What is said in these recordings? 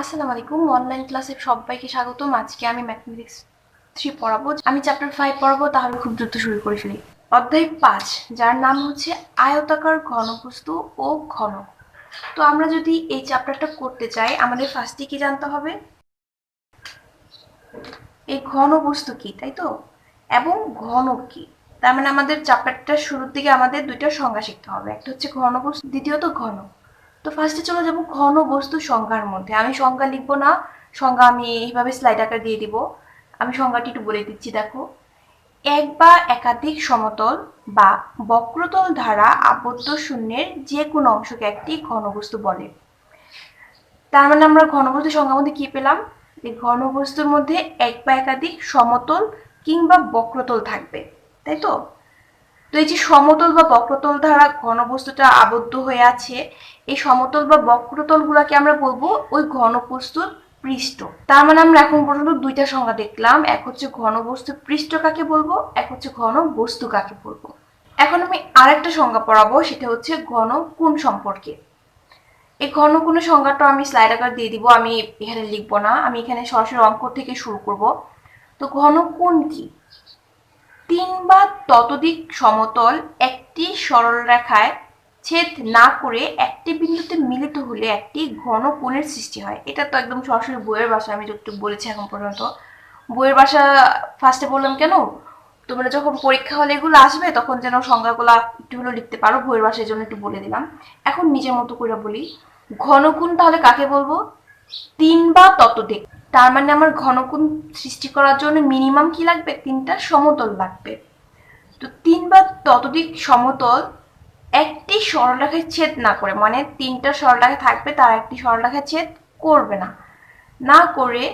আসসালামু আলাইকুম অনলাইন ক্লাসে সবাইকে স্বাগতম। আজকে আমি ম্যাথমেটিক্স থ্রি পড়াবো। আমি চ্যাপ্টার ফাইভ পড়াবো, তাহলে খুব দ্রুত শুরু করে ফেলি। অধ্যায় পাঁচ, যার নাম হচ্ছে আয়তাকার ঘনবস্তু ও ঘন। তো আমরা যদি এই চ্যাপ্টারটা করতে চাই, আমাদের ফার্স্টে কি জানতে হবে? এই ঘনবস্তু কি, তাই তো? এবং ঘন কি? তার মানে আমাদের চ্যাপ্টারটার শুরুর দিকে আমাদের দুইটা সংজ্ঞা শিখতে হবে। একটা হচ্ছে ঘনবস্তু, দ্বিতীয়ত ঘনক তো ফার্স্টে চলে যাব ঘন বস্তু সংজ্ঞার মধ্যে। আমি সংজ্ঞা লিখব না সংজ্ঞা আমি এইভাবে স্লাইড আকার দিয়ে দিব। আমি সংজ্ঞাটি একটু বলে দিচ্ছি, দেখো। এক বা একাধিক সমতল বা বক্রতল দ্বারা আবদ্ধ শূন্যের যে কোনো অংশকে একটি ঘনবস্তু বলে। তার মানে আমরা ঘনবস্তু সংজ্ঞার মধ্যে কি পেলাম? এই ঘনবস্তুর মধ্যে এক বা একাধিক সমতল কিংবা বক্রতল থাকবে, তাই তো? তো এই যে সমতল বা বক্রতল দ্বারা ঘনবস্তুটা আবদ্ধ হয়ে আছে, এই সমতল বা বক্রতল গুলাকে আমরা বলব ওই ঘনবস্তুর পৃষ্ঠ। তার মানে আমরা এখন পর্যন্ত দুইটা সংজ্ঞা দেখলাম, এক হচ্ছে ঘনবস্তু পৃষ্ঠ কাকে বলব, এক হচ্ছে ঘন বস্তু কাকে বলব। এখন আমি আরেকটা সংজ্ঞা পড়াবো, সেটা হচ্ছে ঘন কোণ সম্পর্কে। এই ঘন কোণ সংজ্ঞাটা আমি স্লাইড আকার দিয়ে দিব, আমি এখানে লিখব না, আমি এখানে সরাসরি অঙ্ক থেকে শুরু করব। তো ঘন কোণ কি? তিন বা ততোধিক সমতল একটি সরল রেখায় ছেদ না করে একটি বিন্দুতে মিলিত হলে একটি ঘন কোণের সৃষ্টি হয়। এটা তো একদম সরাসরি বইয়ের ভাষা আমি যতটুকু বলেছি এখন পর্যন্ত। বইয়ের ভাষা ফার্স্টে বললাম কেন? তোমরা যখন পরীক্ষা হলে এগুলো আসবে, তখন যেন সংজ্ঞাগুলো একটু হলেও লিখতে পারো। বইয়ের ভাষার জন্য একটু বলে দিলাম। এখন নিজের মতো করে বলি। ঘনকুণ তাহলে কাকে বলব? তিন বা ততোধিক। তার মানে আমার ঘনকুণ সৃষ্টি করার জন্য মিনিমাম কি লাগবে? তিনটা সমতল লাগবে। তো তিন বা ততোধিক সমতল একটি সরলরেখায় ছেদ না করে মানে তিনটা সরলরেখা থাকবে, তার একটি সরলরেখায় ছেদ করবে না। না করে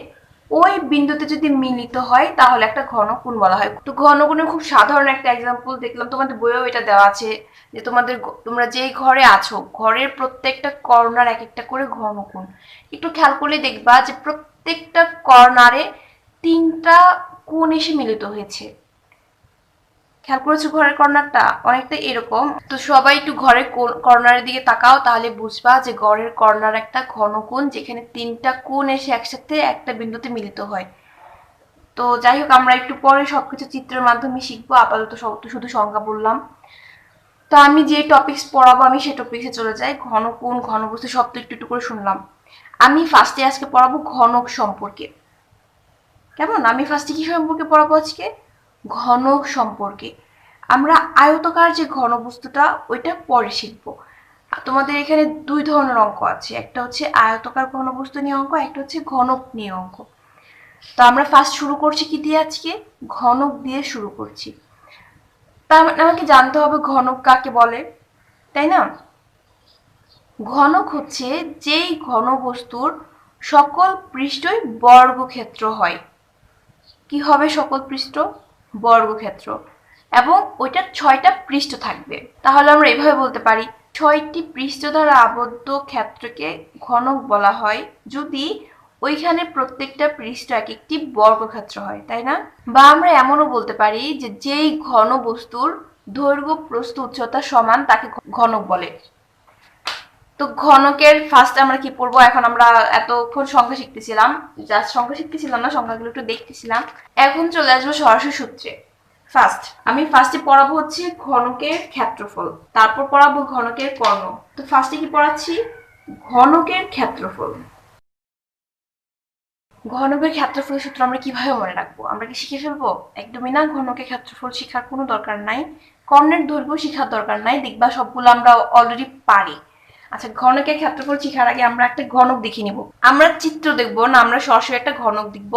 ওই বিন্দুতে যদি মিলিত হয়, তাহলে একটা ঘনকোণ বলা হয়। তো ঘনকোণের খুব সাধারণ একটা এক্সাম্পল দেখলাম, তোমাদের বইয়েও এটা দেওয়া আছে, যে তোমাদের তোমরা যেই ঘরে আছো, ঘরের প্রত্যেকটা কর্নার এক একটা করে ঘনকোণ। একটু খেয়াল করলে দেখবা যে প্রত্যেকটা কর্নারে তিনটা কোণ এসে মিলিত হয়েছে। খেয়াল করেছ ঘরের কর্নারটা অনেকটা এরকম। তো সবাই একটু ঘরের কর্নারের দিকে তাকাও, তাহলে বুঝবা যে ঘরের কর্নার একটা ঘন কোণ, যেখানে তিনটা কোণ এসে একসাথে একটা বিন্দুতে মিলিত হয়। তো যাই হোক, আমরা একটু পরে সবকিছু চিত্রের মাধ্যমে শিখব। আপাতত শুধু সংজ্ঞা বললাম। তো আমি যে টপিকস পড়াবো, আমি সেই টপিক্সে চলে যাই। ঘন কোণ, ঘনবস্তু সব তো একটু একটু করে শুনলাম। আমি ফার্স্টে আজকে পড়াবো ঘনক সম্পর্কে। কেমন? আমি ফার্স্টে কি সম্পর্কে পড়াবো আজকে? ঘনক সম্পর্কে। আমরা আয়তকার যে ঘনবস্তুটা, ওইটা পরে শিখব। তোমাদের এখানে দুই ধরনের অঙ্ক আছে। একটা হচ্ছে আয়তকার ঘনবস্তু নিয়ে অঙ্ক, একটা হচ্ছে ঘনক নিয়ে অঙ্ক। তো আমরা ফার্স্ট শুরু করছি কি দিয়ে আজকে? ঘনক দিয়ে শুরু করছি। তার মানে আমাকে জানতে হবে ঘনক কাকে বলে, তাই না? ঘনক হচ্ছে যেই ঘনবস্তুর সকল পৃষ্ঠই বর্গক্ষেত্র হয়। কি হবে সকল পৃষ্ঠ? বর্গক্ষেত্র। এবং ওইটার ছয়টা পৃষ্ঠ থাকবে। তাহলে আমরা এভাবে বলতে পারি, ছয়টি পৃষ্ঠ দ্বারা আবদ্ধ ক্ষেত্রকে ঘনক বলা হয় যদি ওইখানে প্রত্যেকটা পৃষ্ঠ এক একটি বর্গক্ষেত্র হয়, তাই না? বা আমরা এমনও বলতে পারি যে যেই ঘন বস্তুর দৈর্ঘ্য, প্রস্থ, উচ্চতা সমান তাকে ঘনক বলে। তো ঘনকের ফার্স্ট আমরা কি পড়ব? এখন আমরা এতক্ষণ সংখ্যা শিখতেছিলাম। জাস্ট সংখ্যা শিখতেছিলাম না, সংখ্যাগুলো একটু দেখতেছিলাম। এখন চলে আসব সরাসরি সূত্রে। ফার্স্ট আমি ফার্স্টে পড়াবো হচ্ছে ঘনকের ক্ষেত্রফল। তারপর পড়াবো ঘনকের কর্ণ। তো ফার্স্টে কি পড়াচ্ছি? ঘনকের ক্ষেত্রফল। ঘনকের ক্ষেত্রফল সূত্র আমরা কীভাবে মনে রাখব? আমরা কি শিখে ফেলব? একদমই না, ঘনকের ক্ষেত্রফল শেখার কোনো দরকার নাই। কর্ণের দৈর্ঘ্য শেখার দরকার নাই। দেখবা সবগুলো আমরা অলরেডি পারি। আচ্ছা ঘনকের ক্ষেত্রফল শেখার আগে আমরা একটা ঘনক দেখে নিব। আমরা চিত্র দেখব না, আমরা সরাসরি একটা ঘনক দেখব।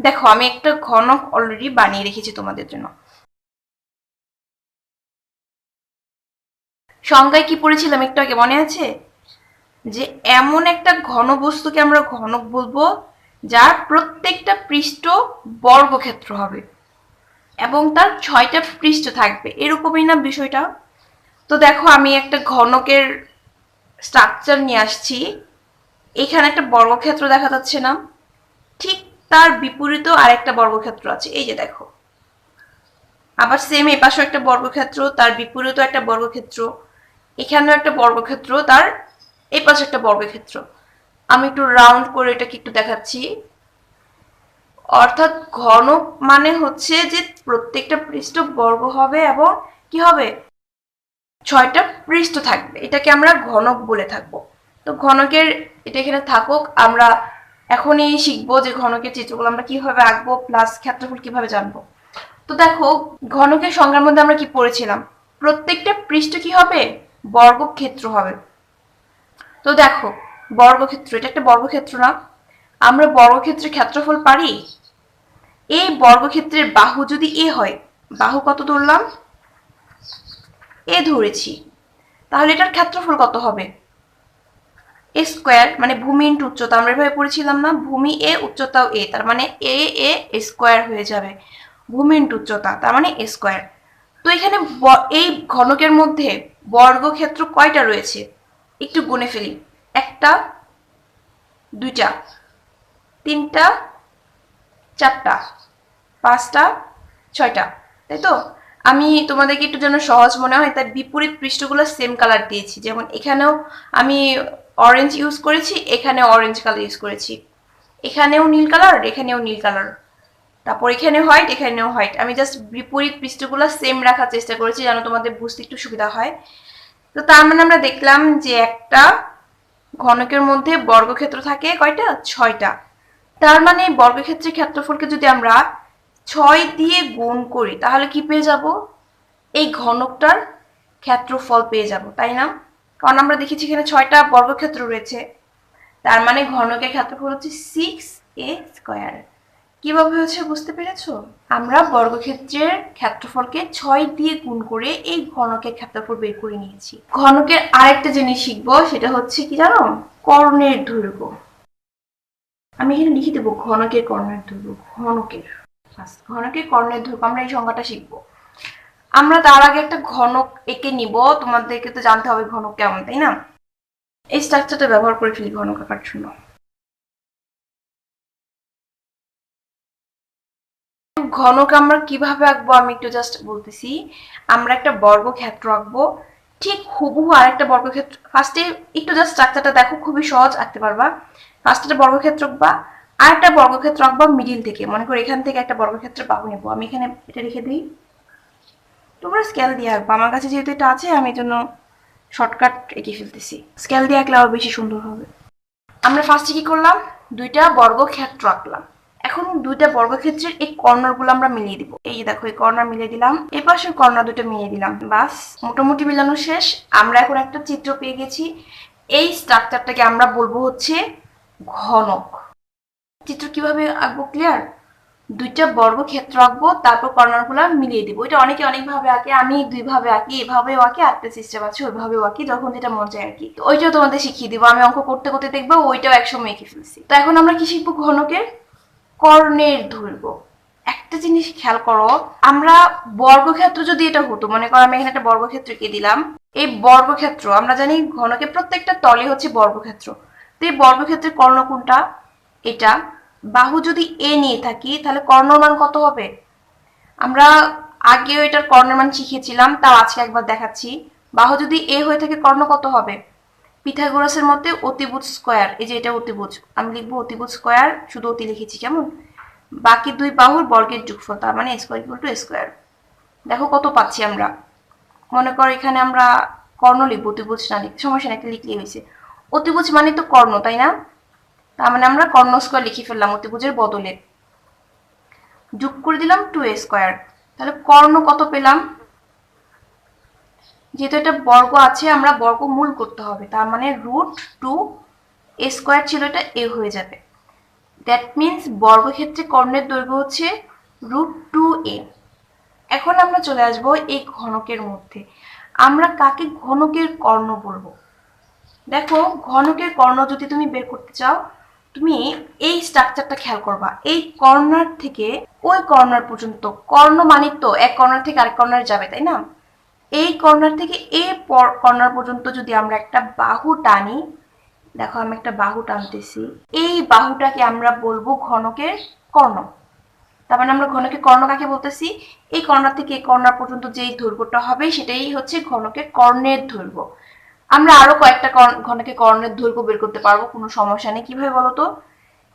দেখো, আমি একটা ঘনক অলরেডি বানিয়ে রেখেছি তোমাদের জন্য। সংজ্ঞায় কি পড়েছিলাম একটু আগে মনে আছে? যে এমন একটা ঘন বস্তুকে আমরা ঘনক বলব, যার প্রত্যেকটা পৃষ্ঠ বর্গক্ষেত্র হবে এবং তার ছয়টা পৃষ্ঠ থাকবে। এরকমই না বিষয়টা? তো দেখো, আমি একটা ঘনকের স্ট্রাকচার নিয়ে আসছি। এখানে একটা বর্গক্ষেত্র দেখা যাচ্ছে না। ঠিক তার বিপরীতেও আরেকটা বর্গক্ষেত্র আছে। এই যে দেখো। আবার সেম এই পাশেও একটা বর্গক্ষেত্র, তার বিপরীতেও একটা বর্গক্ষেত্র। এখানেও একটা বর্গক্ষেত্র, তার এই পাশে একটা বর্গক্ষেত্র। আমি একটু রাউন্ড করে এটাকে একটু দেখাচ্ছি। অর্থাৎ ঘন মানে হচ্ছে যে প্রত্যেকটা পৃষ্ঠ বর্গ হবে এবং কি হবে? ছয়টা পৃষ্ঠ থাকবে। এটাকে আমরা ঘনক বলে থাকব। তো ঘনকের এটা এখানে থাকুক, আমরা এখনই শিখব যে ঘনকের চিত্রগুলো আমরা কীভাবে আঁকবো প্লাস ক্ষেত্রফল কীভাবে জানব। তো দেখো, ঘনকের সংজ্ঞার মধ্যে আমরা কি পড়েছিলাম? প্রত্যেকটা পৃষ্ঠ কি হবে? বর্গক্ষেত্র হবে। তো দেখো, বর্গক্ষেত্র, এটা একটা বর্গক্ষেত্র না। আমরা বর্গক্ষেত্রের ক্ষেত্রফল পারি? এই বর্গক্ষেত্রের বাহু যদি এ হয়, বাহু কত ধরলাম এ ধরেছি। তাহলে এটার ক্ষেত্রফল কত হবে? এ স্কোয়ার মানে ভূমি ইন্টু উচ্চতা। আমরা এভাবে পড়েছিলাম না, ভূমি এ, উচ্চতাও এ। তার মানে এ এ স্কোয়ার হয়ে যাবে। ভূমি ইন্টু উচ্চতা, তার মানে এ স্কোয়ার। তো এখানে এই ঘনকের মধ্যে বর্গক্ষেত্র কয়টা রয়েছে? একটু গুনে ফেলি। একটা, দুইটা, তিনটা, চারটা, পাঁচটা, ছয়টা। তাই তো? আমি তোমাদেরকে একটু যেন সহজ মনে হয় তাই বিপরীত পৃষ্ঠগুলো সেম কালার দিয়েছি। যেমন এখানেও আমি অরেঞ্জ ইউজ করেছি এখানে অরেঞ্জ কালার ইউজ করেছি। এখানেও নীল কালার এখানেও নীল কালার তারপর এখানে হোয়াইট এখানেও হোয়াইট আমি জাস্ট বিপরীত পৃষ্ঠগুলো সেম রাখার চেষ্টা করেছি যেন তোমাদের বুঝতে একটু সুবিধা হয়। তো তার মানে আমরা দেখলাম যে একটা ঘনকের মধ্যে বর্গক্ষেত্র থাকে কয়টা? ছয়টা। তার মানে বর্গক্ষেত্রের ক্ষেত্রফলকে যদি আমরা ছয় দিয়ে গুণ করি, তাহলে কি পেয়ে যাব? এই ঘনকটার ক্ষেত্রফল পেয়ে যাব, তাই না? কারণ আমরা দেখেছি এখানে ছয়টা বর্গক্ষেত্র রয়েছে। তার মানে ঘনকের ক্ষেত্রফল হচ্ছে সিক্স এ স্কোয়ার কীভাবে হচ্ছে বুঝতে পেরেছ? আমরা বর্গক্ষেত্রের ক্ষেত্রফলকে ছয় দিয়ে গুণ করে এই ঘনকের ক্ষেত্রফল বের করে নিয়েছি। ঘনকের আরেকটা জিনিস শিখব, সেটা হচ্ছে কি জানো? কর্ণের দৈর্ঘ্য। আমি এখানে লিখে দেবো ঘনকের কর্ণের দৈর্ঘ্য, ঘনকের। ঘনকের কর্ণের দৈর্ঘ্য আমরা এই সংজ্ঞাটা শিখব। আমরা তার আগে একটা ঘনক এঁকে নিব, তোমাদেরকে তো জানতে হবে ঘনক কেমন, তাই না? এই স্ট্রাকচারটা ব্যবহার করে ফেলি ঘনক আঁকার জন্য। ঘনক আমরা কীভাবে আঁকবো আমি একটু জাস্ট বলতেছি। আমরা একটা বর্গক্ষেত্র আঁকবো। ঠিক হুবহু আরেকটা বর্গক্ষেত্র ফার্স্টে একটু জাস্ট স্ট্রাকচারটা দেখো, খুবই সহজ আঁকতে পারবা। ফার্স্টে একটা বর্গক্ষেত্র আঁকবা আরেকটা বর্গক্ষেত্র আঁকবা মিডিল থেকে। মনে করো এখান থেকে একটা বর্গক্ষেত্র বাহু নেব। আমি এখানে এটা রেখে দিই। তোমরা স্কেল দিয়ে আঁকবা। আমার কাছে যেহেতু এটা আছে, আমি জন্য শর্টকাট এঁকে ফেলতেছি। স্কেল দিয়ে আঁকলে আরও বেশি সুন্দর হবে। আমরা ফার্স্টে কি করলাম? দুইটা বর্গক্ষেত্র আঁকলাম। এখন দুইটা বর্গক্ষেত্রের এই কর্নারগুলো আমরা মিলিয়ে দিব। এই দেখো, এই কর্নার মিলিয়ে দিলাম। এই পাশের কর্নার দুটো মিলিয়ে দিলাম। বাস, মোটামুটি মিলানো শেষ। আমরা এখন একটা চিত্র পেয়ে গেছি। এই স্ট্রাকচারটাকে আমরা বলব হচ্ছে ঘনক। চিত্র কীভাবে আঁকবো ক্লিয়ার দুইটা বর্গক্ষেত্র আঁকবো, তারপর কর্নারগুলো মিলিয়ে দিব। এটা অনেকে অনেকভাবে আঁকে, আমি দুইভাবে আঁকি, এভাবেও আঁকি আঁকতে সিস্টেম আছে, ওইভাবেও আঁকি, যখন যেটা মন চায় আর কি তো ওইটাও তোমাদের শিখিয়ে দিব, আমি অঙ্ক করতে করতে দেখব, ওইটাও একসময় এঁকে ফেলছি। তো এখন আমরা কি শিখব ঘনকের? কর্ণের দৈর্ঘ্য। একটা জিনিস খেয়াল করো, আমরা বর্গক্ষেত্র যদি এটা হতো, মনে করো আমি এখানে একটা বর্গক্ষেত্র এঁকে দিলাম, এই বর্গক্ষেত্র, আমরা জানি ঘনকে প্রত্যেকটা তলে হচ্ছে বর্গক্ষেত্র। তো এই বর্গক্ষেত্রের কর্ণ কোনটা? এটা। বাহু যদি এ নিয়ে থাকি, তাহলে কর্ণর মান কত হবে? আমরা আগেও এটার কর্ণের মান শিখিয়েছিলাম তাও আজকে একবার দেখাচ্ছি। বাহু যদি এ হয়ে থাকে, কর্ণ কত হবে? পিথাগোরাসের মতে অতিভুজ স্কোয়ার, এই যে এটা অতিভুজ, আমি লিখব অতিভুজ স্কোয়ার, শুধু অতি লিখেছি কেমন? বাকি দুই বাহুর বর্গের যোগফল, তার মানে স্কোয়ার ইকুয়াল টু স্কোয়ার দেখো কত পাচ্ছি আমরা। মনে করো এখানে আমরা কর্ণ লিখব, অতিভুজ না লিখতে সমস্যা নেই, একটা লিখলেই হয়েছে। অতিভুজ মানে তো কর্ণ, তাই না? তার মানে আমরা কর্ণ স্কোয়ার লিখে ফেললাম অতিভুজের বদলে। যোগ করে দিলাম টু এ স্কোয়ার তাহলে কর্ণ কত পেলাম? যেহেতু এটা বর্গ আছে, আমরা বর্গ মূল করতে হবে। তার মানে রুট টু এ স্কোয়ার ছিল, এটা এ হয়ে যাবে। দ্যাট মিনস বর্গক্ষেত্রে কর্ণের দৈর্ঘ্য হচ্ছে রুট টু এ এখন আমরা চলে আসব এই ঘনকের মধ্যে। আমরা কাকে ঘনকের কর্ণ বলব? দেখো, ঘনকের কর্ণ যদি তুমি বের করতে চাও তুমি এই স্ট্রাকচারটা খেয়াল করবা। এই কর্নার থেকে ওই কর্নার পর্যন্ত। কর্ণ মানিক তো এক কর্নার থেকে আরেক কর্নার যাবে, তাই না? এই কর্নার থেকে এই কর্নার পর্যন্ত যদি আমরা একটা বাহু টানি, দেখো আমি একটা বাহু টানতেছি। এই বাহুটাকে আমরা বলব ঘনকের কর্ণ। তার মানে আমরা ঘনকের কর্ণ কাকে বলতেছি? এই কর্নার থেকে এই কর্নার পর্যন্ত যেই দৈর্ঘ্যটা হবে, সেটাই হচ্ছে ঘনকের কর্ণের দৈর্ঘ্য। আমরা আরও কয়েকটা ঘনকে কর্ণের দৈর্ঘ্য বের করতে পারব, কোনো সমস্যা নেই। কীভাবে বলো তো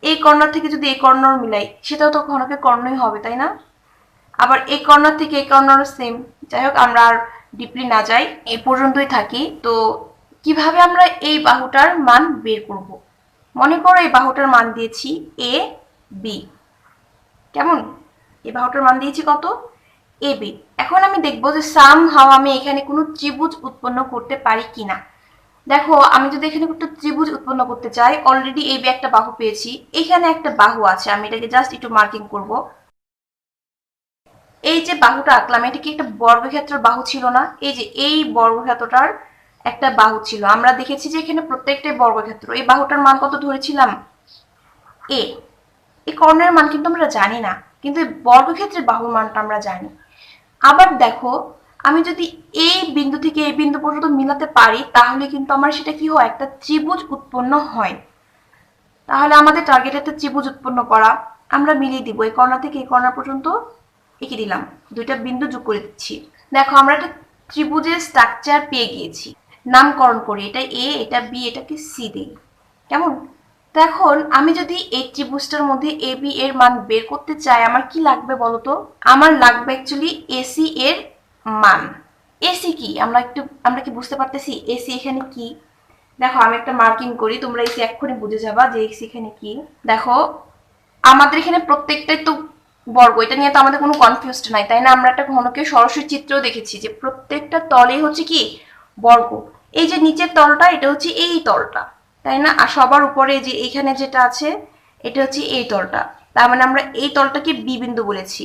এই কর্নার থেকে যদি এই কর্নার মিলাই, সেটাও তো ঘনকে কর্ণই হবে, তাই না? আবার এই কর্নার থেকে এই কর্নারও সেম যাই হোক, আমরা আর ডিপলি না যাই এই পর্যন্তই থাকি। তো কীভাবে আমরা এই বাহুটার মান বের করব? মনে করো এই বাহুটার মান দিয়েছি এ, বি। কেমন? এই বাহুটার মান দিয়েছি কত? A, b. এখন আমি দেখব যে সাম হাও আমি এখানে কোনো ত্রিভুজ উৎপন্ন করতে পারি কিনা। দেখো, আমি যদি এখানে একটা ত্রিভুজ উৎপন্ন করতে চাই অলরেডি এই একটা বাহু পেয়েছি, এখানে একটা বাহু আছে, আমি এটাকে জাস্ট একটু মার্কিং করব। এই যে বাহুটা আঁকলাম, এটা কি একটা বর্গক্ষেত্রের বাহু ছিল না? এই যে এই বর্গক্ষেত্রটার একটা বাহু ছিল। আমরা দেখেছি যে এখানে প্রত্যেকটাই বর্গক্ষেত্র। এই বাহুটার মান কত ধরেছিলাম? এ এই কর্ণের মান কিন্তু আমরা জানি না, কিন্তু এই বর্গক্ষেত্রের বাহুর মানটা আমরা জানি। আবার দেখো, আমি যদি এই বিন্দু থেকে এই বিন্দু পর্যন্ত মিলাতে পারি, তাহলে কিন্তু আমার সেটা কি হয়? একটা ত্রিভুজ উৎপন্ন হয়। তাহলে আমাদের টার্গেট একটা ত্রিভুজ উৎপন্ন করা, আমরা মিলিয়ে দিব। এই কর্ণা থেকে এই কর্ণা পর্যন্ত এঁকে দিলাম। দুইটা বিন্দু যোগ করে দিচ্ছি। দেখো, আমরা একটা ত্রিভুজের স্ট্রাকচার পেয়ে গিয়েছি। নামকরণ করি। এটা এ এটা বি এটাকে সি দিই। কেমন? তো এখন আমি যদি এই ত্রিভুজটার মধ্যে এ বি এর মান বের করতে চাই, আমার কি লাগবে বলতো আমার লাগবে অ্যাকচুয়ালি এসি এর মান। এসি কি? আমরা একটু, আমরা কি বুঝতে পারতেছি? এসি এখানে কি? দেখো, আমি একটা মার্কিং করি, তোমরা এসি এক্ষুনি বুঝে যাবা যে এসি এখানে কি। দেখো, আমাদের এখানে প্রত্যেকটাই তো বর্গ, এটা নিয়ে তো আমাদের কোনো কনফিউজড নাই, তাই না? আমরা একটা ঘনকে সরাসরি চিত্রও দেখেছি যে প্রত্যেকটা তলেই হচ্ছে কি? বর্গ। এই যে নিচের তলটা, এটা হচ্ছে এই তলটা। তাই না? আর সবার উপরে যে এইখানে যেটা আছে, এটা হচ্ছে এই তলটা। তার মানে আমরা এই তলটাকে বি বিন্দু বলেছি।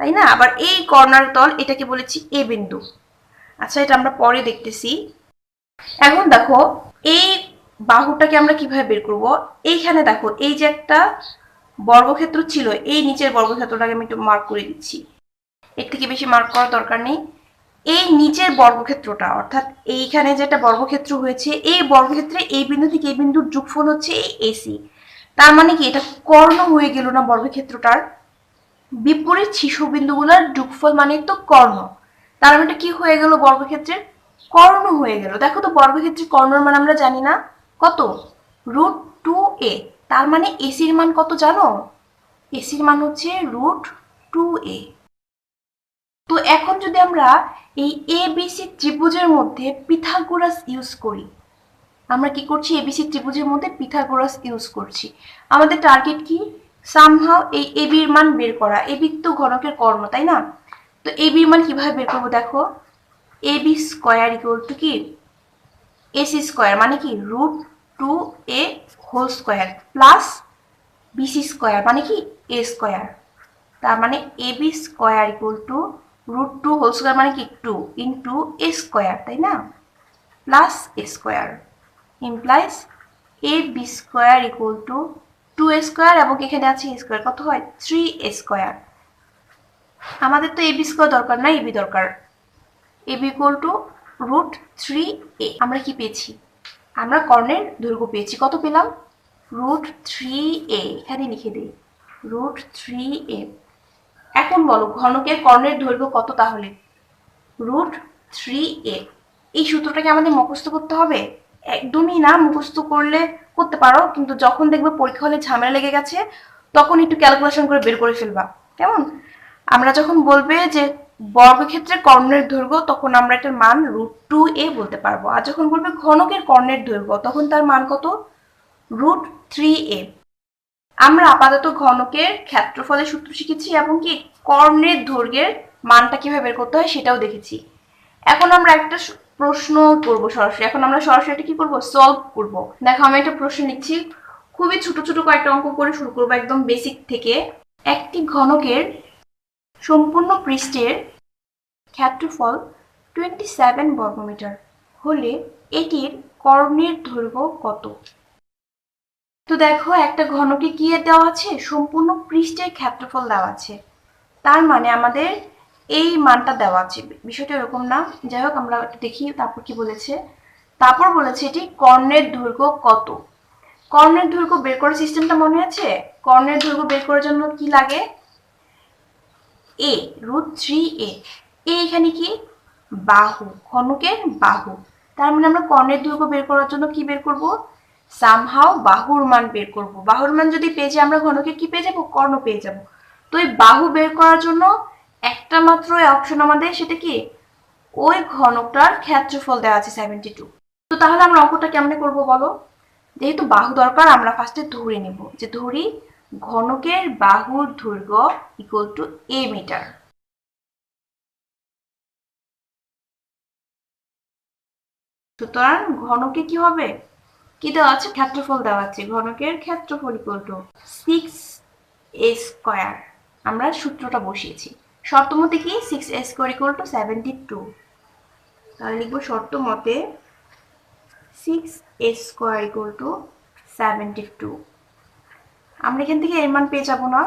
তাই না? আবার এই কর্নার তল, এটাকে বলেছি এ বিন্দু। আচ্ছা এটা আমরা পরে দেখতেছি। এখন দেখো, এই বাহুটাকে আমরা কীভাবে বের করব? এইখানে দেখো, এই যে একটা বর্গক্ষেত্র ছিল, এই নিচের বর্গক্ষেত্রটাকে আমি একটু মার্ক করে দিচ্ছি। এর থেকে বেশি মার্ক করার দরকার নেই। এই নিচের বর্গক্ষেত্রটা, অর্থাৎ এইখানে যেটা বর্গক্ষেত্র হয়েছে, এই বর্গক্ষেত্রে এই বিন্দু থেকে এই বিন্দুর যোগফল হচ্ছে এই এসি তার মানে কি, এটা কর্ণ হয়ে গেল না বর্গক্ষেত্রটার? বিপরীত শীর্ষবিন্দুগুলোর যোগফল মানে তো কর্ণ। তার মানে এটা কি হয়ে গেল বর্গক্ষেত্রের কর্ণ হয়ে গেল। দেখো তো বর্গক্ষেত্রের কর্ণর মান আমরা জানি না। কত? Root two a. তার মানে এসির মান কত জানো? এসির মান হচ্ছে রুট টু এ। তো এখন যদি আমরা এই এ বিসি ত্রিভুজের মধ্যে পিথাগোরাস ইউজ করি, আমরা কি করছি? এবিসি ত্রিভুজের মধ্যে পিথাগোরাস ইউজ করছি। আমাদের টার্গেট কি? সামহাও এই এবির মান বের করা। এবি তো ঘনকের কর্ম, তাই না? তো এবির মান কীভাবে বের করব দেখো? এবি স্কোয়ার ইকুয়াল টু কি? এসি স্কোয়ার মানে কি? Root two a whole square plus BC square মানে কি? এ স্কোয়ার তার মানে AB square equal to root two whole square মানে কি? টু ইন্টু এ স্কোয়ার তাই না? Plus a square implies AB square equal to two a square এবং এখানে আছে এ স্কোয়ার কত হয়? থ্রি এ স্কোয়ার আমাদের তো এ বি স্কোয়ার দরকার না এ বি দরকার। AB equal to root three a আমরা কি পেয়েছি? আমরা কর্ণের দৈর্ঘ্য পেয়েছি। কত পেলাম? রুট থ্রি এ এখানে লিখে দিই। রুট থ্রি এ এখন বলো, ঘনকের কর্ণের দৈর্ঘ্য কত তাহলে? Root three a. এই সূত্রটাকে আমাদের মুখস্থ করতে হবে? একদমই না, মুখস্থ করলে করতে পারো, কিন্তু যখন দেখবে পরীক্ষা হলে ঝামেলা লেগে গেছে, তখন একটু ক্যালকুলেশন করে বের করে ফেলবা। কেমন? আমরা যখন বলবে যে বর্গক্ষেত্রের কর্ণের দৈর্ঘ্য, তখন আমরা এটার মান রুট টু এ বলতে পারব। আর যখন বলবে ঘনকের কর্ণের দৈর্ঘ্য, তখন তার মান কত? Root three a. আমরা আপাতত ঘনকের ক্ষেত্রফলের সূত্র শিখেছি এবং কি কর্ণের দৈর্ঘ্যের মানটা কীভাবে বের করতে হয় সেটাও দেখেছি। এখন আমরা একটা প্রশ্ন করব সরাসরি। এখন আমরা সরাসরি এটা কি করব? সলভ করব। দেখো, আমি একটা প্রশ্ন লিখছি। খুবই ছোট ছোট কয়েকটা অঙ্ক করে শুরু করব একদম বেসিক থেকে। একটি ঘনকের সম্পূর্ণ পৃষ্ঠের ক্ষেত্রফল টোয়েন্টি সেভেন বর্গমিটার। হলে এটির কর্ণের দৈর্ঘ্য কত? তো দেখো, একটা ঘনকে কি দেওয়া আছে? সম্পূর্ণ পৃষ্ঠের ক্ষেত্রফল দেওয়া আছে। তার মানে আমাদের এই মানটা দেওয়া আছে। বিষয়টা এরকম না। যাই হোক, আমরা দেখি তারপর কি বলেছে। তারপর বলেছে এটি কর্ণের দৈর্ঘ্য কত? কর্ণের দৈর্ঘ্য বের করার সিস্টেমটা মনে আছে? কর্ণের দৈর্ঘ্য বের করার জন্য কি লাগে? এ রুট থ্রি এ এখানে কি? বাহু, ঘনকের বাহু। তার মানে আমরা কর্ণের দৈর্ঘ্য বের করার জন্য কি বের করব? সামহাও বাহুর মান বের করব। বাহুর মান যদি পেয়ে যাই আমরা ঘনকে কি পেয়ে যাব? কর্ণ পেয়ে যাব। তো এই বাহু বের করার জন্য একটা মাত্র অপশন আমাদের সেটা কি? ওই ঘনকটার ক্ষেত্রফল দেওয়া আছে সেভেন্টি টু তো তাহলে আমরা অঙ্কটা কেমনে করব বলো? যেহেতু বাহু দরকার, আমরা ফার্স্টে ধরে নেব যে ধরি ঘনকের বাহুর দৈর্ঘ্য ইকুয়াল টু এ মিটার সুতরাং ঘনকে কি হবে? কি দেওয়া আছে? ক্ষেত্রফল দেওয়া আছে। ঘনকের ক্ষেত্রফল equal to six a square আমরা সূত্রটা বসিয়েছি। শর্ত মতে কি? Six a square equal to seventy two তাহলে লিখব শর্ত মতে six a square equal to seventy two আমরা এখান থেকে এর মান পেয়ে যাব না।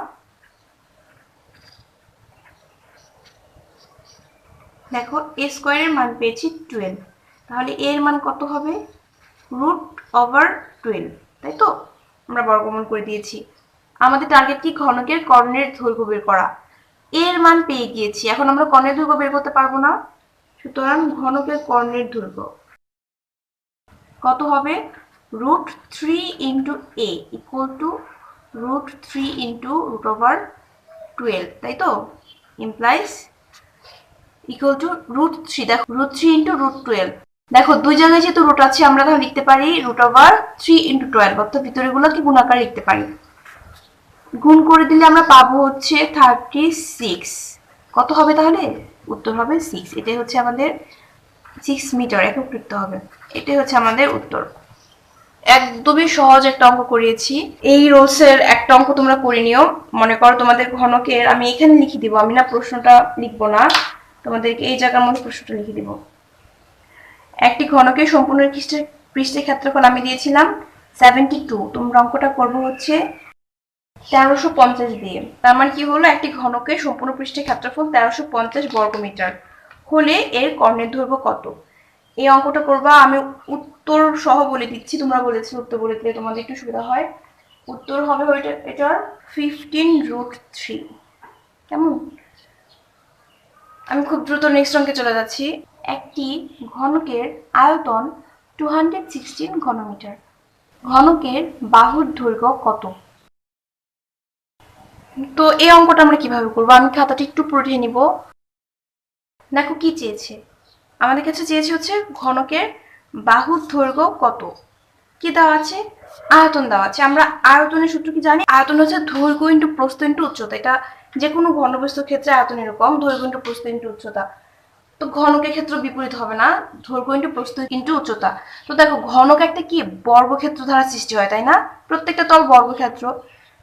দেখো এ স্কোয়ারের মান পেয়েছি টুয়েলভ তাহলে এর মান কত হবে? রুট ওভার টুয়েলভ তাই তো? আমরা বর্গমূল করে দিয়েছি। আমাদের টার্গেট কি? ঘনকের কর্ণের দৈর্ঘ্য বের করা। এর মান পেয়ে গিয়েছি। এখন আমরা কর্ণের দৈর্ঘ্য বের করতে পারব না। সুতরাং ঘনকের কর্ণের দৈর্ঘ্য। কত হবে? Root three into a equal to root three into root over twelve তাই তো? Implies equal to root three দেখো root three into root twelve দেখো, দুই জায়গায় যেহেতু রুট আছে, আমরা তাহলে লিখতে পারি root over three into twelve অর্থাৎ ভিতরেগুলোকে গুণাকার লিখতে পারি? গুণ করে দিলে আমরা পাবো হচ্ছে থার্টি সিক্স কত হবে তাহলে? উত্তর হবে সিক্স এটাই হচ্ছে আমাদের সিক্স মিটার একক লিখতে হবে। এটাই হচ্ছে আমাদের উত্তর। একদমই সহজ একটা অঙ্ক করিয়েছি। এই রোলসের একটা অঙ্ক তোমরা করে নিও। মনে করো তোমাদের ঘনকের, আমি এখানে লিখে দিব, আমি না প্রশ্নটা লিখব না। তোমাদেরকে এই জায়গার মধ্যে প্রশ্নটা লিখে দিব। একটি ঘনকের সম্পূর্ণ পৃষ্ঠের পৃষ্ঠের ক্ষেত্রফল আমি দিয়েছিলাম সেভেন্টি টু তোমরা অঙ্কটা করব হচ্ছে তেরোশো পঞ্চাশ দিয়ে। তার মানে কি হলো? একটি ঘনকের সম্পূর্ণ পৃষ্ঠের ক্ষেত্রফল তেরোশো পঞ্চাশ বর্গমিটার হলে এর কর্ণের দৈর্ঘ্য কত? এই অঙ্কটা করবা, আমি উত্তর সহ বলে দিচ্ছি। তোমরা বলেছি, উত্তর বলে দিলে তোমাদের একটু সুবিধা হয়। উত্তর হবে ওইটা, এটার ফিফটিন রুট থ্রি কেমন? আমি খুব দ্রুত নেক্সট অঙ্কে চলে যাচ্ছি। একটি ঘনকের আয়তন টু হান্ড্রেড সিক্সটিন ঘনমিটার। ঘনকের বাহুর দৈর্ঘ্য কত? তো এই অঙ্কটা আমরা কীভাবে করব? আমি খাতাটি একটু পড়ে নিব। দেখো কি চেয়েছে? আমাদের কাছে চেয়েছে হচ্ছে ঘনকের বাহুর দৈর্ঘ্য কত? কি দেওয়া আছে? আয়তন দেওয়া আছে। আমরা আয়তনের সূত্র কি জানি? আয়তন হচ্ছে দৈর্ঘ্য ইন্টু প্রস্থ ইন্টু উচ্চতা। এটা যে কোনো ঘনবস্তুর ক্ষেত্রে আয়তন এরকম। দৈর্ঘ্য ইন্টু প্রস্থ ইন্টু উচ্চতা। তো ঘনকের ক্ষেত্রে বিপরীত হবে না। দৈর্ঘ্য ইন্টু প্রস্থ ইন্টু উচ্চতা। তো দেখো, ঘনক একটা কি? বর্গক্ষেত্র দ্বারা সৃষ্টি হয়, তাই না? প্রত্যেকটা তল বর্গক্ষেত্র।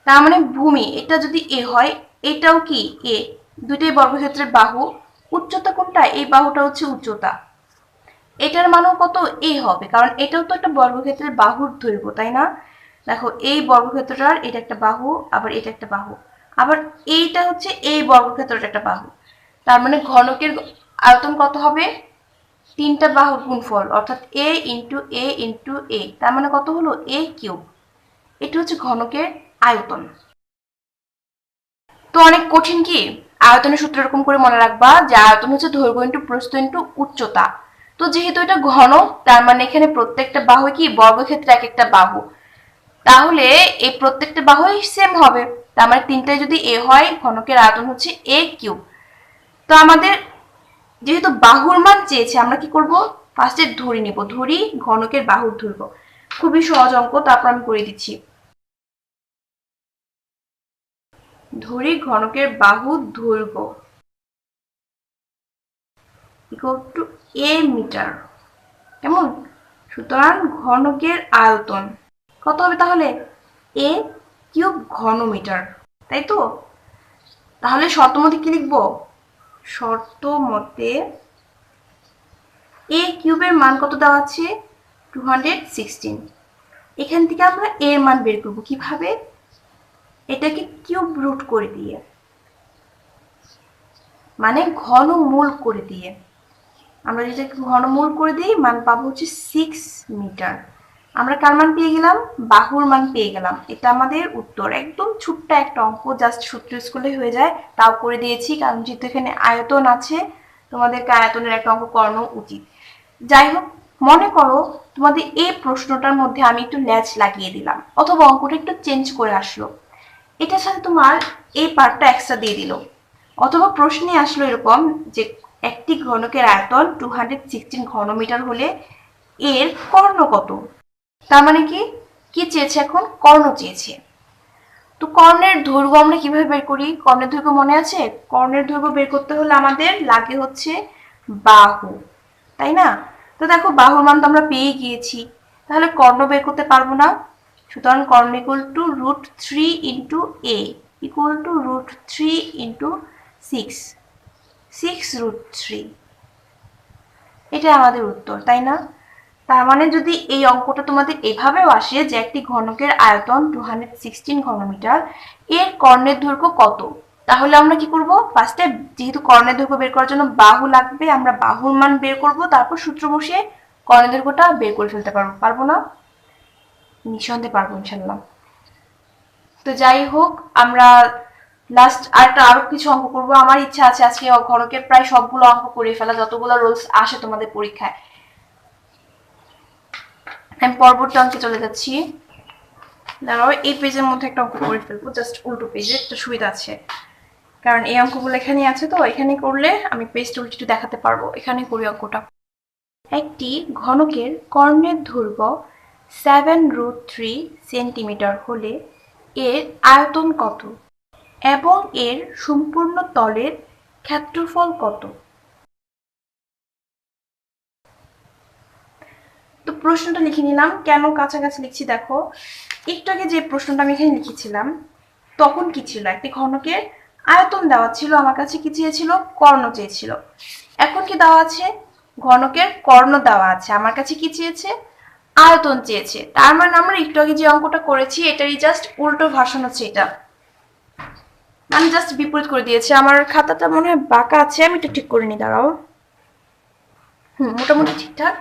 তার মানে ভূমি, এটা যদি এ হয়, এটাও কি? এ। দুইটাই বর্গক্ষেত্রের বাহু। উচ্চতা কোনটা? এই বাহুটা হচ্ছে উচ্চতা। এটার মানও কত? এ হবে, কারণ এটাও তো একটা বর্গক্ষেত্রের বাহুর দৈর্ঘ্য, তাই না? দেখো, এই বর্গক্ষেত্রটার এটা একটা বাহু, আবার এটা একটা বাহু। আবার এইটা হচ্ছে এই বর্গক্ষেত্রটা একটা বাহু। তার মানে ঘনকের আয়তন কত হবে? তিনটা বাহুর গুণফল, অর্থাৎ এ ইন্টু এ ইন্টু এ তার মানে কত হলো? এ কিউব এটা হচ্ছে ঘনকের আয়তন। তো অনেক কঠিন কি? আয়তনের সূত্র এরকম করে মনে রাখবা যে আয়তন হচ্ছে দৈর্ঘ্য ইন্টু প্রস্থ ইন্টু উচ্চতা। তো যেহেতু এটা ঘন, তার মানে এখানে প্রত্যেকটা বাহু কি? বর্গক্ষেত্রে এক একটা বাহু। তাহলে এই প্রত্যেকটা বাহুই সেম হবে। তার মানে তিনটায় যদি এ হয়, ঘনকের আয়তন হচ্ছে এ কিউব তো আমাদের যেহেতু বাহুর মান চেয়েছে, আমরা কি করব? ফার্স্টে ধরি নিব, ধরি ঘনকের বাহুর দৈর্ঘ্য খুবই সহজ অঙ্ক, তারপর আমি করে দিচ্ছি। ধরি ঘনকের বাহু ইকুয়াল টু এ মিটার কেমন? সুতরাং ঘনকের আয়তন। কত হবে তাহলে? এ কিউব ঘনমিটার তাই তো? তাহলে শর্ত মতে কি লিখব? শর্ত মতে এ কিউবের মান কত দেওয়া আছে? টু হান্ড্রেড সিক্সটিন এখান থেকে আমরা এর মান বের করব কীভাবে? এটাকে কিউব রুট করে দিয়ে। মানে ঘন মূল করে দিয়ে। আমরা যেটাকে ঘনমূল করে দিই, মান পাবো হচ্ছে সিক্স মিটার আমরা কার মান পেয়ে গেলাম? বাহুর মান পেয়ে গেলাম। এটা আমাদের উত্তর। একদম ছোট্ট একটা অঙ্ক জাস্ট সূত্র স্কুলে হয়ে যায়। তাও করে দিয়েছি, কারণ যেহেতু এখানে আয়তন আছে, তোমাদেরকে আয়তনের একটা অঙ্ক করানো উচিত। যাই হোক, মনে করো তোমাদের এই প্রশ্নটার মধ্যে আমি একটু ল্যাচ লাগিয়ে দিলাম, অথবা অঙ্কটা একটু চেঞ্জ করে আসলো। এটার সাথে তোমার এই পার্টটা এক্সট্রা দিয়ে দিল। অথবা প্রশ্নে আসলো এরকম যে একটি ঘনকের আয়তন টু হান্ড্রেড সিক্সটিন ঘনমিটার হলে এর কর্ণ কত? তার মানে কি? কি চেয়েছে এখন? কর্ণ চেয়েছে। তো কর্ণের দৈর্ঘ্য আমরা কীভাবে বের করি? কর্ণের দৈর্ঘ্য মনে আছে? কর্ণের দৈর্ঘ্য বের করতে হলে আমাদের লাগে হচ্ছে বাহু, তাই না? তো দেখো, বাহুর মান তো আমরা পেয়ে গিয়েছি। তাহলে কর্ণ বের করতে পারব না। সুতরাং কর্ণ equal to root three into a equal to root three into six six root three এটা আমাদের উত্তর, তাই না? তার মানে যদি এই অঙ্কটা তোমাদের এভাবেও আসে যে একটি ঘনকের আয়তন টু সিক্সটিন ঘনমিটার, এর কর্ণের দৈর্ঘ্য কত? তাহলে আমরা কি করব? ফার্স্টে যেহেতু কর্ণের দৈর্ঘ্য বের করার জন্য বাহু লাগবে, আমরা বাহুর মান বের করব, তারপর সূত্র বসিয়ে কর্ণের দৈর্ঘ্যটা বের করে ফেলতে পারব। পারব না? নিঃসন্দেহে পারব ইনশাল্লাহ তো যাই হোক, আমরা লাস্ট আরেকটা আরও কিছু অঙ্ক করব। আমার ইচ্ছা আছে আজকে ঘনকের প্রায় সবগুলো অঙ্ক করে ফেলা, যতগুলো রোলস আসে তোমাদের পরীক্ষায়। আমি পরবর্তী অঙ্কে চলে যাচ্ছি। দাঁড়াও, এই পেজের মধ্যে একটা অঙ্ক করে ফেলব জাস্ট উল্টো পেজে একটা সুবিধা আছে। কারণ এই অঙ্কগুলো এখানে আছে তো, এখানে করলে আমি পেজটা উল্টো দেখাতে পারব, এখানে করি অঙ্কটা। একটি ঘনকের কর্ণের দৈর্ঘ্য সেভেন রুট থ্রি সেন্টিমিটার হলে এর আয়তন কত? এবং এর সম্পূর্ণ তলের ক্ষেত্রফল কত? তো প্রশ্নটা লিখে নিলাম। কেন কাছাকাছি লিখছি দেখো। একটু আগে যে প্রশ্নটা আমি এখানে লিখেছিলাম, তখন কি ছিল? একটি ঘনকের আয়তন দেওয়া ছিল, আমার কাছে কি চেয়েছিল? কর্ণ চেয়েছিল। এখন কি দেওয়া আছে? ঘনকের কর্ণ দেওয়া আছে, আমার কাছে কি চেয়েছে? আয়তন চেয়েছে। তার মানে আমরা একটু আগে যে অঙ্কটা করেছি, এটারই জাস্ট উল্টো ভাষণ হচ্ছে এটা। মানে জাস্ট বিপরীত করে দিয়েছে। আমার খাতাটা মনে হয় বাঁকা আছে, আমি একটু ঠিক করে নি, দাঁড়াও। হুম, মোটামুটি ঠিকঠাক।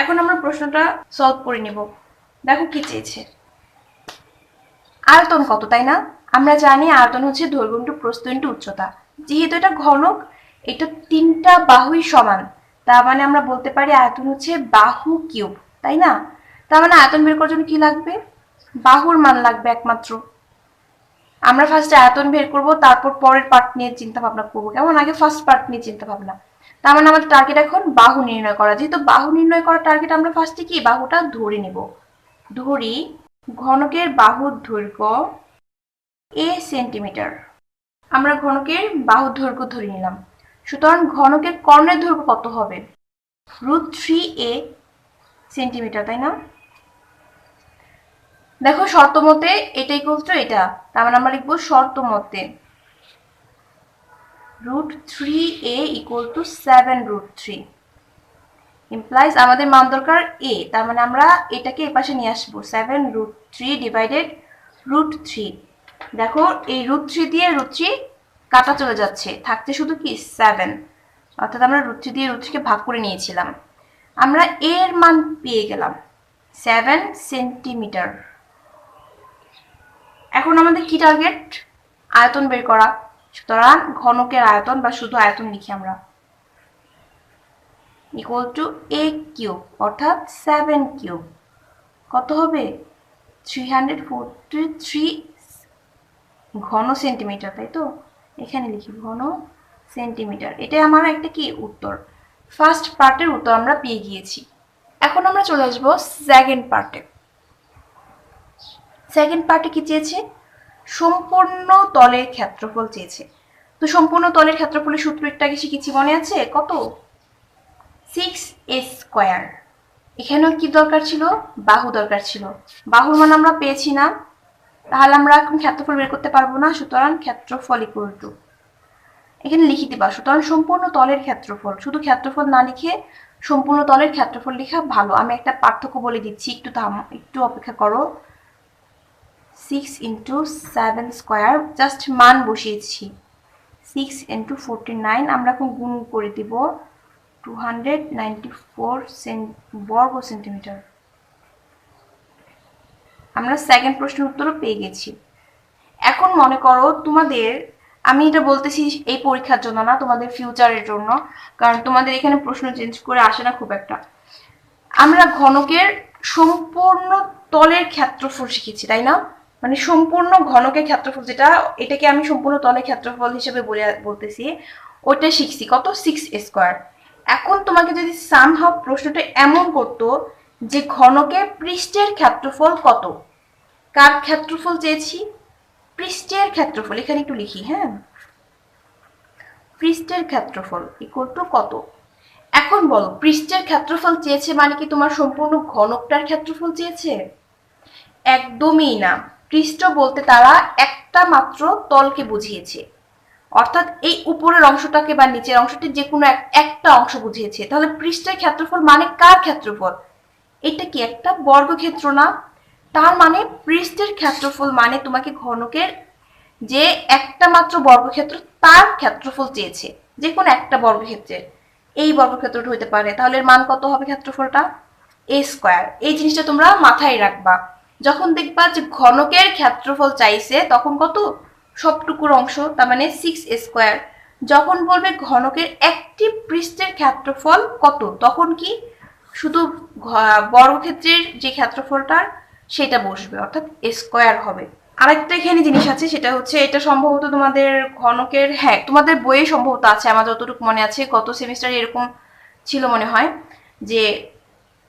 এখন আমরা প্রশ্নটা সলভ করে নিব। দেখো কি চেয়েছে। আয়তন কত, তাই না? আমরা জানি আয়তন হচ্ছে দৈর্ঘ্য ইন্টু প্রস্থ ইন্টু উচ্চতা। যেহেতু এটা ঘনক, এটা তিনটা বাহুই সমান। তার মানে আমরা বলতে পারি আয়তন হচ্ছে বাহু কিউব, তাই না? তার মানে আয়তন বের করার জন্য কি লাগবে? বাহুর মান লাগবে একমাত্র। আমরা ফার্স্টে আয়তন বের করব, তারপর পরের পার্ট নিয়ে চিন্তা ভাবনা করব। কেমন? আগে ফার্স্ট পার্ট নিয়ে চিন্তা ভাবনা। তার মানে আমাদের টার্গেট এখন বাহু নির্ণয় করা। যেহেতু বাহু নির্ণয় করার টার্গেট আমরা ফার্স্টে কি? বাহুটা ধরে নিব। ধরি ঘনকের বাহুর দৈর্ঘ্য এ সেন্টিমিটার আমরা ঘনকের বাহুর দৈর্ঘ্য ধরে নিলাম। সুতরাং ঘনকের কর্ণের দৈর্ঘ্য কত হবে? রুট থ্রি এ সেন্টিমিটার তাই না? দেখো শর্ত মতে এটা ইকুয়াল টু এটা। তার মানে আমরা লিখব শর্ত মতে three a equal to seven root three implies আমাদের মান দরকার এ তার মানে আমরা এটাকে এ পাশে নিয়ে আসব। Seven root three divided root three দেখো, এই রুট থ্রি দিয়ে রুট থ্রি কাটা চলে যাচ্ছে। থাকছে শুধু কি? সেভেন অর্থাৎ আমরা রুট থ্রি দিয়ে রুট থ্রিকে ভাগ করে নিয়েছিলাম। আমরা এর মান পেয়ে গেলাম। সেভেন সেন্টিমিটার এখন আমাদের কি টার্গেট আয়তন বের করা। সুতরাং ঘনকের আয়তন বা শুধু আয়তন লিখি আমরা। ইকুয়াল টু এ কিউব অর্থাৎ সেভেন কিউব কত হবে? থ্রি হান্ড্রেড ফোরটি থ্রি ঘন সেন্টিমিটার তাই তো? এখানে লিখি ঘন সেন্টিমিটার এটাই আমার একটা কি? উত্তর। ফার্স্ট পার্টের উত্তর আমরা পেয়ে গিয়েছি। এখন আমরা চলে আসব সেকেন্ড পার্টে সেকেন্ড পার্টে কি চেয়েছে? সম্পূর্ণ তলের ক্ষেত্রফল চেয়েছে। তো সম্পূর্ণ তলের ক্ষেত্রফলের সূত্র শিখেছি মনে আছে? কত? সিক্স এ স্কোয়ার এখানেও কি দরকার ছিল? বাহু দরকার ছিল। বাহুর মান আমরা পেয়েছি না। তাহলে আমরা এখন ক্ষেত্রফল বের করতে পারব না, সুতরাং ক্ষেত্রফল ইকুয়াল টু এখানে লিখে দিবা, সুতরাং সম্পূর্ণ তলের ক্ষেত্রফল। শুধু ক্ষেত্রফল না লিখে সম্পূর্ণ তলের ক্ষেত্রফল লেখা ভালো। আমি একটা পার্থক্য বলে দিচ্ছি, একটু একটু অপেক্ষা করো। Six into seven square just মান বসিয়েছি। সিক্স ইন্টু ফোরটি নাইন আমরা এখন গুণ করে দিব টু হান্ড্রেড নাইনটি ফোর বর্গ সেন্টিমিটার আমরা সেকেন্ড প্রশ্নের উত্তরও পেয়ে গেছি। এখন মনে করো তোমাদের, আমি এটা বলতেছি এই পরীক্ষার জন্য না, তোমাদের ফিউচারের জন্য, কারণ তোমাদের এখানে প্রশ্ন চেঞ্জ করে আসে না খুব একটা। আমরা ঘনকের সম্পূর্ণ তলের ক্ষেত্রফল শিখেছি, তাই না? মানে সম্পূর্ণ ঘনকের ক্ষেত্রফল, যেটা এটাকে আমি সম্পূর্ণ তলের ক্ষেত্রফল হিসেবে বলে, বলতেছি, ওইটা শিখছি কত? সিক্স স্কোয়ার এখন তোমাকে যদি সাম সামহাও প্রশ্নটা এমন করতো যে ঘনকে পৃষ্ঠের ক্ষেত্রফল কত? কার ক্ষেত্রফল চেয়েছি? পৃষ্ঠের ক্ষেত্রফল, এখানে একটু লিখি হ্যাঁ? পৃষ্ঠের ক্ষেত্রফল ইকুয়াল টু কত? এখন বলো, পৃষ্ঠের ক্ষেত্রফল চেয়েছে মানে কি তোমার সম্পূর্ণ ঘনকটার ক্ষেত্রফল চেয়েছে? একদমই না। পৃষ্ঠ বলতে তারা একটা মাত্র তলকে বুঝিয়েছে। অর্থাৎ এই উপরের অংশটাকে বা নিচের অংশটি যে কোনো এক- একটা অংশ বুঝিয়েছে। তাহলে পৃষ্ঠের ক্ষেত্রফল মানে কার ক্ষেত্রফল? এটা কি একটা বর্গক্ষেত্র না? তার মানে পৃষ্ঠের ক্ষেত্রফল মানে তোমাকে ঘনকের যে একটা মাত্র বর্গক্ষেত্র, তার ক্ষেত্রফল চেয়েছে। যে কোনো একটা বর্গক্ষেত্রের। এই বর্গক্ষেত্রটা হতে পারে। তাহলে মান কত হবে ক্ষেত্রফলটা? এ স্কোয়ার এই জিনিসটা তোমরা মাথায় রাখবা। যখন দেখবা যে ঘনকের ক্ষেত্রফল চাইছে, তখন কত? সবটুকুর অংশ, তার মানে সিক্স স্কোয়ার যখন বলবে ঘনকের একটি পৃষ্ঠের ক্ষেত্রফল কত, তখন কি? শুধু বর্গক্ষেত্রের যে ক্ষেত্রফলটার সেটা বসবে, অর্থাৎ স্কোয়ার হবে। আরেকটা এখানে জিনিস আছে, সেটা হচ্ছে এটা সম্ভবত তোমাদের ঘনকের হ্যাঁ তোমাদের বইয়ে সম্ভবত আছে, আমার যতটুকু মনে আছে, গত সেমিস্টারে এরকম ছিল মনে হয়, যে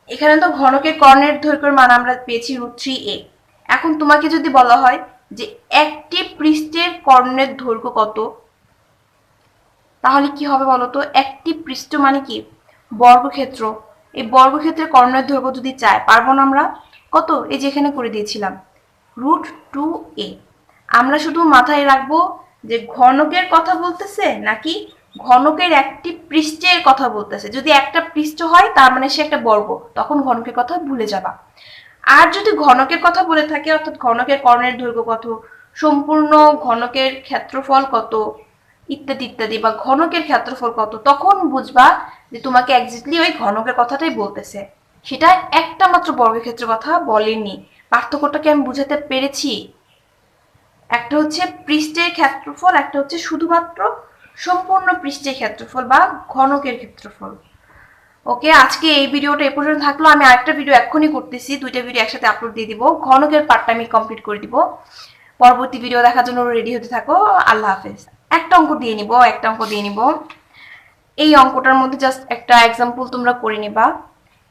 এখানে তো ঘনকের কর্ণের দৈর্ঘ্যের মান আমরা পেয়েছি রুট থ্রি এ। এখন তোমাকে যদি বলা হয় যে একটি পৃষ্ঠের কর্ণের দৈর্ঘ্য কত, তাহলে কি হবে বলো তো একটি পৃষ্ঠ মানে কি? বর্গক্ষেত্র। এই বর্গক্ষেত্রের কর্ণের দৈর্ঘ্য যদি চাই, পারব না আমরা? কত? এই যে এখানে করে দিয়েছিলাম। Root two a. আমরা শুধু মাথায় রাখব যে ঘনকের কথা বলতেছে নাকি ঘনকের একটি পৃষ্ঠের কথা বলতেছে। যদি একটা পৃষ্ঠ হয়, তার মানে সে একটা বর্গ। তখন ঘনকের কথা ভুলে যাবা। আর যদি ঘনকের কথা বলে থাকে, অর্থাৎ ঘনকের কর্ণের দৈর্ঘ্য কত, সম্পূর্ণ ঘনকের ক্ষেত্রফল কত, ইত্যাদি ইত্যাদি, বা ঘনকের ক্ষেত্রফল কত, তখন বুঝবা যে তোমাকে একজাক্টলি ওই ঘনকের কথাটাই বলতেছে। সেটা একটা মাত্র বর্গক্ষেত্রের কথা বলেনি। পার্থক্যটাকে আমি বুঝাতে পেরেছি। একটা হচ্ছে পৃষ্ঠের ক্ষেত্রফল, একটা হচ্ছে শুধুমাত্র সম্পূর্ণ পৃষ্ঠের ক্ষেত্রফল বা ঘনকের ক্ষেত্রফল। ওকে, আজকে এই ভিডিওটা এ পর্যন্ত থাকল। আমি আরেকটা ভিডিও এক্ষুনি করতেছি। দুইটা ভিডিও একসাথে আপলোড দিয়ে দিব। ঘনকের পার্টটা আমি কমপ্লিট করে দিব। পরবর্তী ভিডিও দেখার জন্য রেডি হতে থাকো। আল্লাহ হাফেজ। একটা অঙ্ক দিয়ে নিব, একটা অঙ্ক দিয়ে নিব। এই অঙ্কটার মধ্যে জাস্ট একটা এক্সাম্পল তোমরা করে নিবা।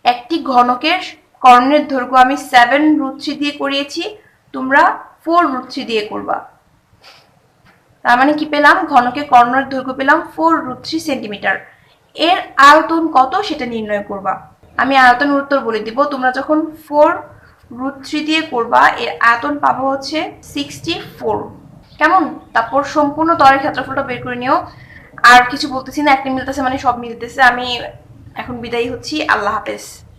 একটি ঘনকের কর্ণের দৈর্ঘ্য আমি সেভেন রুট থ্রি দিয়ে করিয়েছি। তোমরা ফোর রুট থ্রি দিয়ে করবা। তার মানে কি পেলাম? ঘনকে কর্ণের দৈর্ঘ্য পেলাম ফোর রুট থ্রি সেন্টিমিটার এর আয়তন কত সেটা নির্ণয় করবা। আমি আয়তনের উত্তর বলে দিব। তোমরা যখন ফোর রুট থ্রি দিয়ে করবা, এর আয়তন পাবো হচ্ছে সিক্সটি ফোর কেমন? তারপর সম্পূর্ণ তলের ক্ষেত্রফলটা বের করে নিও। আর কিছু বলতেছি না, একটা মিলতেছে মানে সব মিলতেছে। আমি এখন বিদায়ী হচ্ছি। আল্লাহ হাফেজ।